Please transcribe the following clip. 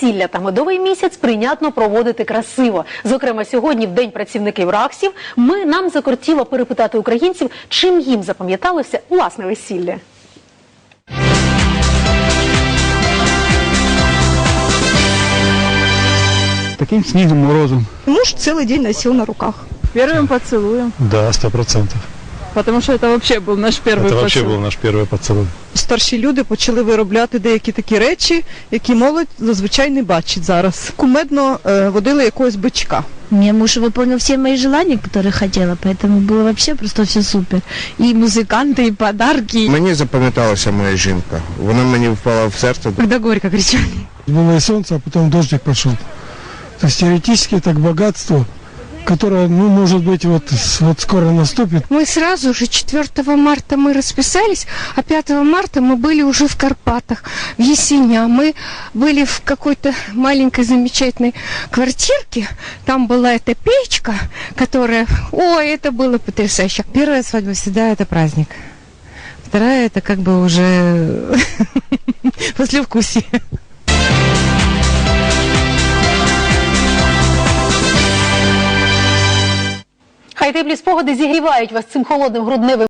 Весілля та медовий місяць прийнятно проводити красиво. Зокрема, сьогодні, в день працівників РАКСів, ми нам закортіло перепитати українців, чим їм запам'яталося власне весілля. Таким снігом, морозом. Муж целый день носил на руках. Первым поцелуем. Да, сто процентов. Потому что это вообще был наш первый Это вообще поцелуй. был наш первый поцелуй. Старші люди почали виробляти деякі такі речі, які молодь зазвичай не бачить зараз. Кумедно е, водили якогось бичка. Мне муж выполнил все мои желания, которые хотела, поэтому было вообще просто все супер. И музыканты, и подарки. Мені запам'яталася моя жінка. Вона мені впала в серце. Когда горько кричали. Было и солнце, а потом дождик пошел. То есть теоретически так богатство, которое, ну, может быть, вот, вот скоро наступит. Мы сразу же 4 марта мы расписались, а 5 марта мы были уже в Карпатах, в Есеня. Мы были в какой-то маленькой замечательной квартирке. Там была эта печка, которая... Ой, это было потрясающе. Первая свадьба всегда это праздник. Вторая это как бы уже послевкусие. Хай теплі спогади зігрівають вас цим холодним грудневим